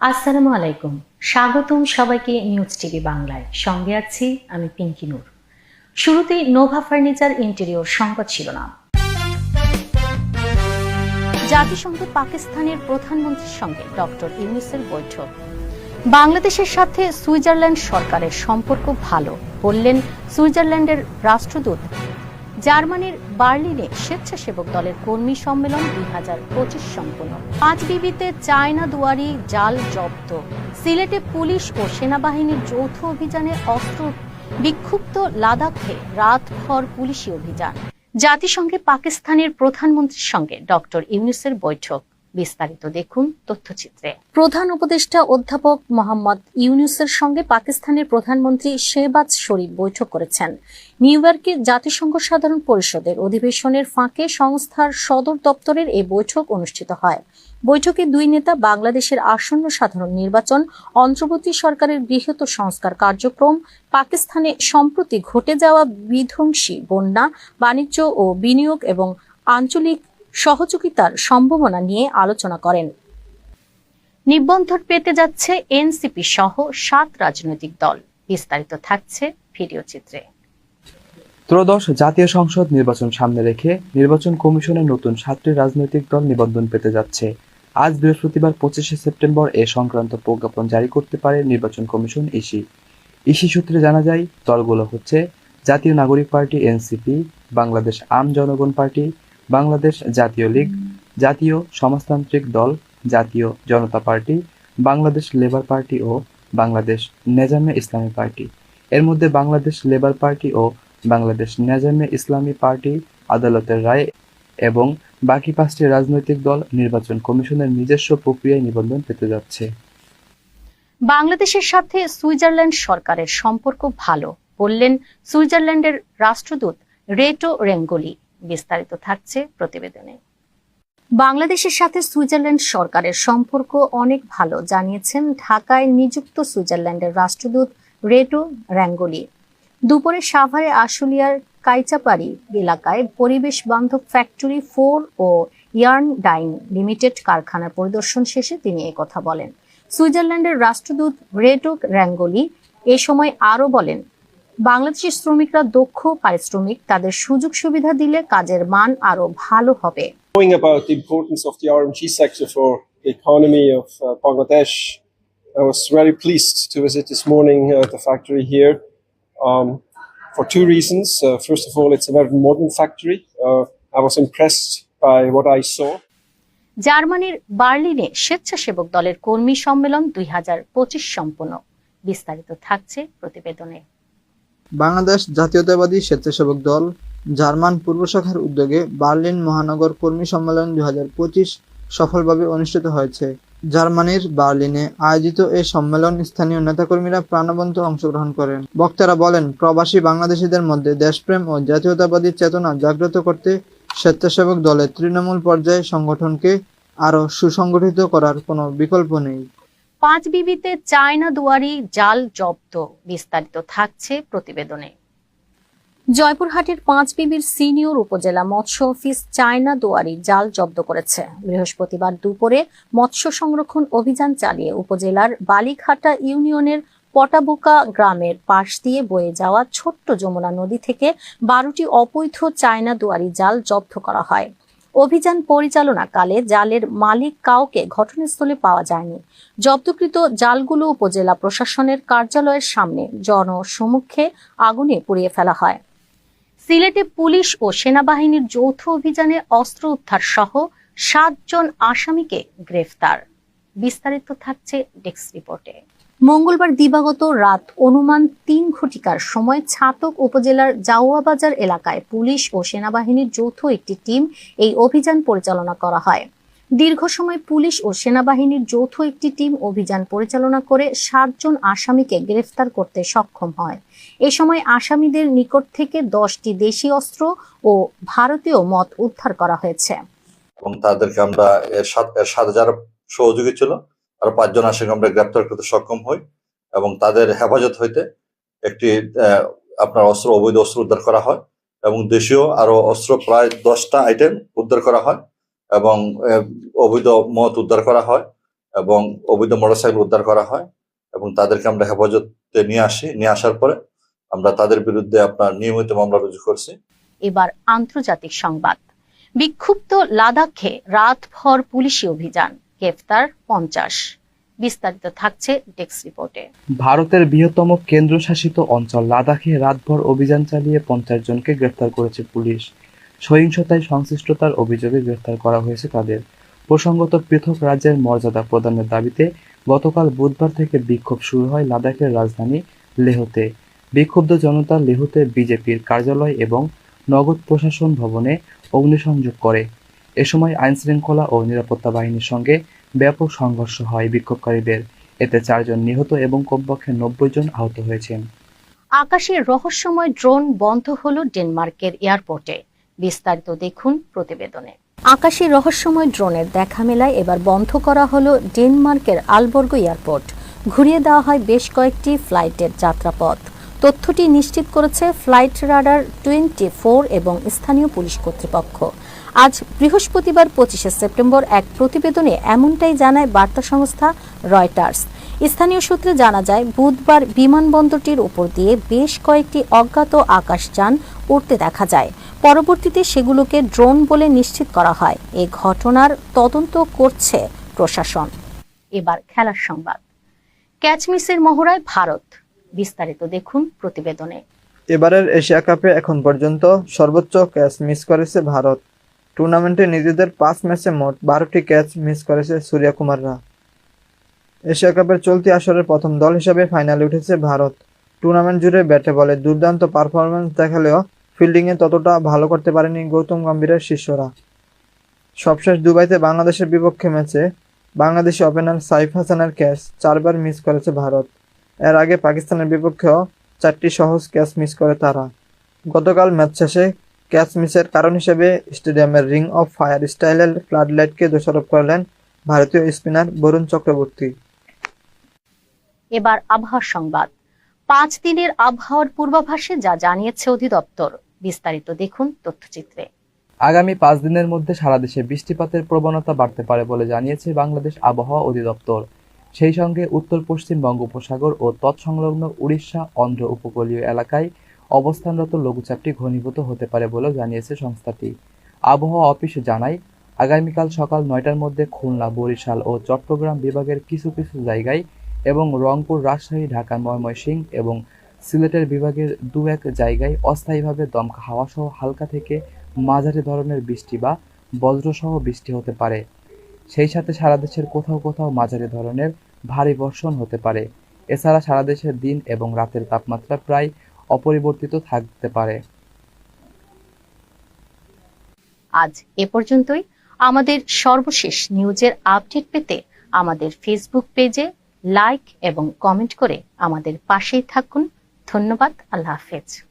আসসালামু আলাইকুম। স্বাগতম সবাইকে নিউজ টিভি বাংলায়। সঙ্গে আছি আমি পিঙ্কি নূর। শুরুতেই নোভা ফার্নিচার ইন্টেরিয়র সংবাদ শিরোনাম। জাতিসংঘ পাকিস্তানের প্রধানমন্ত্রীর সঙ্গে ডক্টর ইউনুসের বৈঠক। বাংলাদেশের সাথে সুইজারল্যান্ড সরকারের সম্পর্ক ভালো, বললেন সুইজারল্যান্ডের রাষ্ট্রদূত জার্মানির বার্লিনে স্বেচ্ছাসেবক দলের কর্মী সম্মেলন দুই হাজার পঁচিশ সম্পন্ন। পাঁচ বিবিতে চায়না দুয়ারি জাল জব্দ। সিলেটে পুলিশ ও সেনাবাহিনীর যৌথ অভিযানে অস্ত্র বিক্ষুব্ধ লাদাখে রাতভর পুলিশি অভিযান। জাতিসংঘে পাকিস্তানের প্রধানমন্ত্রীর সঙ্গে ডক্টর ইউনুসের বৈঠক। বিস্তারিত দেখুন তথ্যচিত্রে। প্রধান উপদেষ্টা অধ্যাপক মোহাম্মদ ইউনুসের সঙ্গে পাকিস্তানের প্রধানমন্ত্রী শেহবাজ শরীফ বৈঠক করেছেন। নিউ ইয়র্কে জাতিসংঘ সাধারণ পরিষদের অধিবেশনের ফাঁকে সংস্থার সদর দপ্তরের এই বৈঠক অনুষ্ঠিত হয়। বৈঠকে দুই নেতা বাংলাদেশের আসন্ন সাধারণ নির্বাচন অন্তর্বর্তী সরকারের বৃহৎ সংস্কার কার্যক্রম, পাকিস্তানে সম্প্রতি ঘটে যাওয়া বিধ্বংসী বন্যা, বাণিজ্য ও বিনিয়োগ এবং আঞ্চলিক সহযোগিতার সম্ভাবনা নিয়ে আলোচনা করেন। নিবন্ধন পেতে যাচ্ছে এনসিপি সহ সাত রাজনৈতিক দল। বিস্তারিত থাকছে ভিডিও চিত্রে। ত্রয়োদশ জাতীয় সংসদ নির্বাচন সামনে রেখে নির্বাচন কমিশনের নতুন সাতটি রাজনৈতিক দল নিবন্ধন পেতে যাচ্ছে। আজ বৃহস্পতিবার পঁচিশে সেপ্টেম্বর এ সংক্রান্ত প্রজ্ঞাপন জারি করতে পারে নির্বাচন কমিশন ইসি। ইসি সূত্রে জানা যায়, দলগুলো হচ্ছে জাতীয় নাগরিক পার্টি এনসিপি, বাংলাদেশ আম জনগণ পার্টি বাংলাদেশ জাতীয় League, Jatiya Samajtantrik Dal, Jatiya Janata party, Bangladesh labour party ও বাংলাদেশ নেজামে ইসলামী পার্টি। এর মধ্যে বাংলাদেশ লেবার পার্টি ও বাংলাদেশ নেজামে ইসলামী পার্টি আদালতের রায় এবং বাকি পাঁচটি রাজনৈতিক দল নির্বাচন কমিশনের নিজস্ব প্রক্রিয়ায় নিবন্ধন পেতে যাচ্ছে। বাংলাদেশের সাথে সুইজারল্যান্ড সরকারের সম্পর্ক ভালো, বললেন সুইজারল্যান্ডের রাষ্ট্রদূত রেটো রেঙ্গোলি। বিস্তারিত থাকছে প্রতিবেদনে। বাংলাদেশের সাথে সুইজারল্যান্ড সরকারের সম্পর্ক অনেক ভালো, জানিয়েছেন ঢাকায় নিযুক্ত সুইজারল্যান্ডের রাষ্ট্রদূত রেটো র্যাঙ্গোলি। দুপুরে সাভারে আশুলিয়ার কাইচাপাড়ি এলাকায় পরিবেশ বান্ধব factory four O yarn dyeing limited কারখানার পরিদর্শন শেষে তিনি কথা বলেন। সুইজারল্যান্ডের রাষ্ট্রদূত রেটো র্যাঙ্গোলি এ সময় আরও বলেন বাংলাদেশের শ্রমিকরা দক্ষ পারিশ্রমিক তাদের সুযোগ সুবিধা দিলে কাজের মান আরও ভালো হবে knowing about the importance of the RMG sector for the economy of uh, Bangladesh, I was very pleased to visit this morning uh, the factory here um, for two reasons. Uh, first of all, it's a very modern factory. Uh, I was impressed by what I saw. জার্মানির বার্লিনে স্বেচ্ছাসেবক দলের কর্মী সম্মেলন দুই হাজার পঁচিশ সম্পন্ন বিস্তারিত থাকছে প্রতিবেদনে বাংলাদেশ জাতীয়তাবাদী স্বেচ্ছাসেবক দল জার্মান পূর্ব শাখার উদ্যোগে বার্লিন মহানগর কর্মী সম্মেলন দুই হাজার পঁচিশ সফলভাবে অনুষ্ঠিত হয়েছে। জার্মানির বার্লিনে আয়োজিত এই সম্মেলন স্থানীয় নেতাকর্মীরা প্রাণবন্ত অংশগ্রহণ করেন। বক্তারা বলেন, প্রবাসী বাংলাদেশিদের মধ্যে দেশপ্রেম ও জাতীয়তাবাদী চেতনা জাগ্রত করতে স্বেচ্ছাসেবক দলের তৃণমূল পর্যায়ে সংগঠনকে আরও সুসংগঠিত করার কোনো বিকল্প নেই। পাঁচ বিবিতে চায়না দুয়ারি জাল জব্দ, বিস্তারিত থাকছে প্রতিবেদনে। জয়পুরহাটের পাঁচ বিবির সিনিয়র উপজেলা মৎস্য অফিস চায়না দুয়ারি জাল জব্দ করেছে। বৃহস্পতিবার দুপুরে মৎস্য সংরক্ষণ অভিযান চালিয়ে উপজেলার বালিঘাটা ইউনিয়নের পটাবুকা গ্রামের পাশ দিয়ে বয়ে যাওয়া ছোট্ট যমুনা নদী থেকে বারোটি অবৈধ চায়না দুয়ারি জাল জব্দ করা হয়। অভিযান পরিচালনাকালে জালের মালিক কাউকে ঘটনাস্থলে পাওয়া যায়নি। জব্দকৃত জালগুলো উপজেলা প্রশাসনের কার্যালয়ের সামনে জনসমক্ষে আগুনে পুড়িয়ে ফেলা হয়। সিলেটে পুলিশ ও সেনাবাহিনীর যৌথ অভিযানে অস্ত্র উদ্ধার সহ সাতজন আসামিকে গ্রেফতার। বিস্তারিত থাকছে ডেস্ক রিপোর্টে। মঙ্গলবার দিবাগত রাত অনুমান তিন ঘটিকার সময় ছাতক উপজেলার জাওয়াবাজার এলাকায় পুলিশ ও সেনাবাহিনীর যৌথ একটি টিম এই অভিযান পরিচালনা করা হয়। দীর্ঘ সময় পুলিশ ও সেনাবাহিনীর যৌথ একটি টিম অভিযান পরিচালনা করে সাতজন আসামিকে গ্রেফতার করতে সক্ষম হয়। এ সময় আসামিদের নিকট থেকে দশটি দেশি অস্ত্র ও ভারতীয় মত উদ্ধার করা হয়েছে। তাদেরকে আমরা যারা সহযোগী ছিল আর পাঁচজন আসামি আমরা গ্রেপ্তার করতে সক্ষম হই এবং তাদের হেফাজত হইতে একটি আপনার অস্ত্র, অবৈধ অস্ত্র উদ্ধার করা হয় এবং দেশীয় আরও অস্ত্র প্রায় দশটা আইটেম উদ্ধার করা হয় এবং অবৈধ মত উদ্ধার করা হয় এবং অবৈধ মোটরসাইকেল উদ্ধার করা হয় এবং তাদেরকে আমরা হেফাজতে নিয়ে আসি, নিয়ে আসার পরে আমরা তাদের বিরুদ্ধে আপনার নিয়মিত মামলা রুজু করছি। এবার আন্তর্জাতিক সংবাদ। বিক্ষুব্ধ লাদাখে রাতভর পুলিশি অভিযান। গ্রেফতার পঞ্চাশ। বিস্তারিত থাকছে ডেস্ক রিপোর্টে। ভারতের বৃহত্তম কেন্দ্রশাসিত অঞ্চল লাদাখে রাতভর অভিযান চালিয়ে পঞ্চাশ জনকে গ্রেফতার করেছে পুলিশ। সহিংসতায় সংশ্লিষ্টতার অভিযোগে গ্রেফতার করা হয়েছে তাদের। প্রসঙ্গত, পৃথক রাজ্যের মর্যাদা প্রদানের দাবিতে গতকাল বুধবার থেকে বিক্ষোভ শুরু হয় লাদাখের রাজধানী লেহতে। বিক্ষুব্ধ জনতা লেহতে বিজেপির কার্যালয় এবং নগদ প্রশাসন ভবনে অগ্নিসংযোগ করে। এ সময় আইনশৃঙ্খলা ও নিরাপত্তা বাহিনীর সঙ্গে ব্যাপক সংঘর্ষ হয় বিক্ষোভকারীদের। এতে চারজন নিহত এবং কমপক্ষে নব্বই জন আহত হয়েছেন। আকাশে রহস্যময় ড্রোন বন্ধ হলো ডেনমার্কের এয়ারপোর্টে। বিস্তারিত দেখুন প্রতিবেদনে। আকাশে রহস্যময় ড্রোনের দেখা মেলায় এবার বন্ধ করা হলো ডেনমার্কের আলবর্গ এয়ারপোর্ট। ঘুরিয়ে দেওয়া হয় বেশ কয়েকটি ফ্লাইটের যাত্রাপথ। তথ্যটি নিশ্চিত করেছে ফ্লাইট রাডার টোয়েন্টি ফোর এবং স্থানীয় পুলিশ কর্তৃপক্ষ। আজ বৃহস্পতিবার পঁচিশে সেপ্টেম্বর এক প্রতিবেদনে এমনটাই জানায় বার্তা সংস্থা রয়টার্স। স্থানীয় সূত্রে জানা যায়, বুধবার বিমানবন্দরটির উপর দিয়ে বেশ কয়েকটি অজ্ঞাত আকাশযান উড়তে দেখা যায়। পরবর্তীতে সেগুলোকে ড্রোন বলে নিশ্চিত করা হয়। এই ঘটনার তদন্ত করছে প্রশাসন। এবার খেলার সংবাদ। ক্যাচ মিসের মহড়ায় ভারত। বিস্তারিত দেখুন প্রতিবেদনে। এবারের এশিয়া কাপে এখন পর্যন্ত সর্বোচ্চ ক্যাচ মিস করেছে ভারত। টুর্নামেন্টে নিজেদের পাঁচ ম্যাচে মোট বারোটি ক্যাচ মিস করেছে সূর্যকুমাররা। এশিয়া কাপের চলতি আসরের প্রথম দল হিসেবে ফাইনালে উঠেছে ভারত। টুর্নামেন্ট জুড়ে ব্যাটে বলে দুর্দান্ত পারফরমেন্স দেখালেও ফিল্ডিংয়ে ততটা ভালো করতে পারেনি গৌতম গম্ভীরের শিষ্যরা। সবশেষ দুবাইতে বাংলাদেশের বিপক্ষে ম্যাচে বাংলাদেশি ওপেনার সাইফ হাসানের ক্যাচ চারবার মিস করেছে ভারত। এর আগে পাকিস্তানের বিপক্ষেও চারটি সহজ ক্যাচ মিস করে তারা। গতকাল ম্যাচ শেষে ক্যাচ মিসের কারণ হিসেবে স্টেডিয়ামের রিং অফ ফায়ার স্টাইলের ফ্লাড লাইটকে দোষারোপ করলেন ভারতীয় স্পিনার বরুণ চক্রবর্তী। এবার আবহাওয়ার সংবাদ। পাঁচ দিনের আবহাওয়ার পূর্বাভাসে যা জানিয়েছে অধিদপ্তর বিস্তারিত দেখুন তথ্যচিত্রে। আগামী পাঁচ দিনের মধ্যে সারা দেশে বৃষ্টিপাতের প্রবণতা বাড়তে পারে বলে জানিয়েছে বাংলাদেশ আবহাওয়া অধিদপ্তর। সেই সঙ্গে উত্তর পশ্চিম বঙ্গোপসাগর ও তৎসংলগ্ন উড়িষ্যা অন্ধ্র উপকূলীয় এলাকায় অবস্থানরত লঘুচাপটি ঘনীভূত হতে পারে বলেও জানিয়েছে সংস্থাটি। আবহাওয়া অফিস জানায়, আগামীকাল সকাল নয়টার মধ্যে খুলনা, বরিশাল ও চট্টগ্রাম বিভাগের কিছু কিছু জায়গায় এবং রংপুর, রাজশাহী, ঢাকা, ময়মনসিংহ এবং সিলেটের বিভাগের দু এক জায়গায় অস্থায়ীভাবে দমকা হাওয়া সহ হালকা থেকে মাঝারি ধরনের বৃষ্টি বা বজ্রসহ বৃষ্টি হতে পারে। সেই সাথে সারা দেশের কোথাও কোথাও মাঝারি ধরনের ভারী বর্ষণ হতে পারে। এছাড়া সারা দেশের দিন এবং রাতের তাপমাত্রা প্রায় অপরিবর্তিত থাকতে পারে। আজ এ পর্যন্তই। আমাদের সর্বশেষ নিউজের আপডেট পেতে আমাদের ফেসবুক পেজে লাইক এবং কমেন্ট করে আমাদের পাশেই থাকুন। ধন্যবাদ, আল্লাহ হাফেজ।